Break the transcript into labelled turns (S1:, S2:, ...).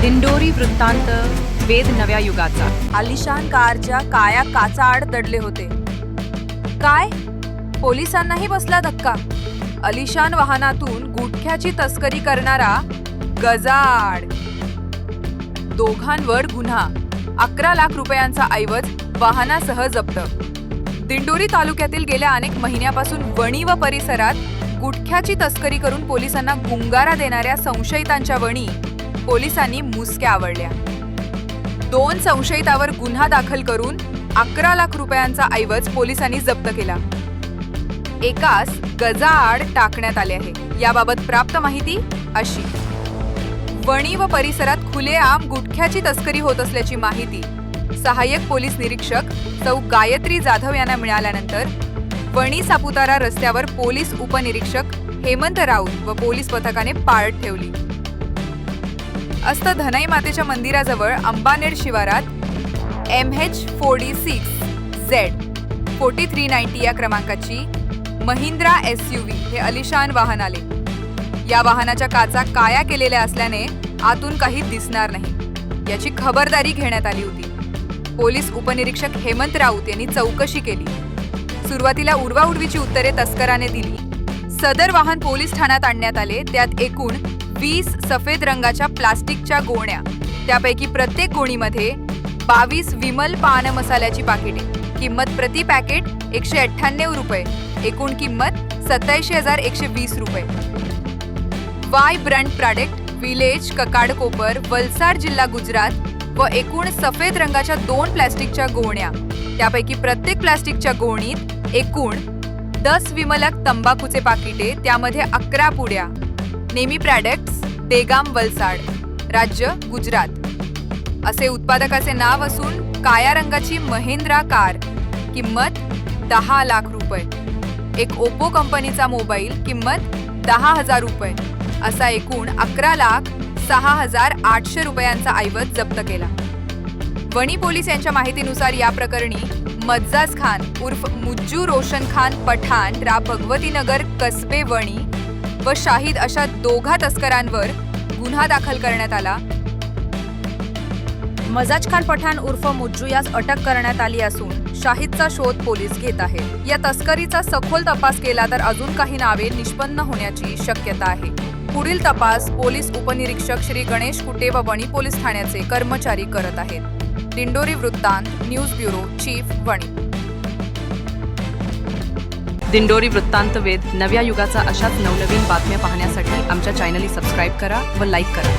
S1: दिंडोरी वृत्तांत वेद नव्या युगाचा.
S2: आलिशान कारच्या काया काचा आड दडले होते. काय? पोलिसांनाही बसला धक्का. अलिशान वाहनातून गुटख्याची तस्करी करणारा गजाड दोघांवर गुन्हा. अकरा लाख रुपयांचा ऐवज वाहनासह जप्त. दिंडोरी तालुक्यातील गेल्या अनेक महिन्यापासून वणी व परिसरात गुटख्याची तस्करी करून पोलिसांना गुंगारा देणाऱ्या संशयितांच्या वणी पोलिसांनी मुसक्या आवडल्या. दोन संशयितावर गुन्हा दाखल करून अकरा लाख रुपयांचा ऐवज पोलिसांनी जप्त केला. एकास गजाआड टाकण्यात आले आहे. याबाबत प्राप्त माहिती अशी. वणी व परिसरात खुलेआम गुटख्याची तस्करी होत असल्याची माहिती सहाय्यक पोलीस निरीक्षक सौ गायत्री जाधव यांना मिळाल्यानंतर वणी सापुतारा रस्त्यावर पोलीस उपनिरीक्षक हेमंत राऊत व पोलीस पथकाने पाळत ठेवली. असतं धनाई मातेच्या मंदिराजवळ अंबानेड शिवारात M H forty six Z forty three ninety या क्रमांकाची महिंद्रा एस यू व्ही हे अलिशान वाहन आले. या वाहनाच्या काचा काया केलेल्या असल्याने आतून काही दिसणार नाही. याची खबरदारी घेण्यात आली होती. पोलीस उपनिरीक्षक हेमंत राऊत यांनी चौकशी केली. सुरुवातीला उर्वाउर्वीची उत्तरे तस्कराने दिली. सदर वाहन पोलीस ठाण्यात आणण्यात आले. त्यात एकूण वीस सफेद रंगाच्या प्लास्टिकच्या गोण्या. त्यापैकी प्रत्येक गोणीमध्ये बावीस विमल पान मसाल्याची पाकिटे. किंमत प्रति पॅकेट एकशे अठ्ठ्याण्णव रुपये. एकूण किंमत सत्याऐंशी हजार एकशे वीस रुपये. Y brand product village Kakadkopar Valsad जिल्हा गुजरात व एकूण सफेद रंगाच्या दोन प्लॅस्टिकच्या गोण्या. त्यापैकी प्रत्येक प्लॅस्टिकच्या गोणीत एकूण दस विमलक तंबाखूचे पाकिटे त्यामध्ये अकरा पुड्या. नेमी प्रॉडक्ट्स देगाम वलसाड. राज्य गुजरात. असे उत्पादकाचे नाव असून काया रंगाची महिंद्रा कार. किंमत दहा लाख रुपये. एक ओप्पो कंपनीचा मोबाईल किंमत दहा हजार रुपये. असा एकूण अकरा लाख सहा हजार आठशे रुपयांचा ऐवज जप्त केला. वणी पोलीस यांच्या माहितीनुसार या प्रकरणी मज्जाज खान उर्फ मुज्जू रोशन खान पठाण रा भगवतीनगर कसबे वणी व शाहिद अशा दोघा तस्करांवर गुन्हा दाखल करण्यात आला. मजाज खान पठाण उर्फ मुज्जू यास अटक करण्यात आली असून शाहिदचा शोध पोलीस घेत आहेत. या तस्करीचा सखोल तपास केला तर अजून काही नावे निष्पन्न होण्याची शक्यता आहे. पुढील तपास पोलीस उपनिरीक्षक श्री गणेश कुटे व वणी पोलीस ठाण्याचे कर्मचारी करत आहेत. दिंडोरी वृत्तांत news bureau chief Vani.
S1: Dindori वृत्तांत वेद नव्या युगाचा अशाच नवनवीन बातम्या पाहण्यासाठी आमच्या चॅनली सबस्क्राईब करा व लाईक करा.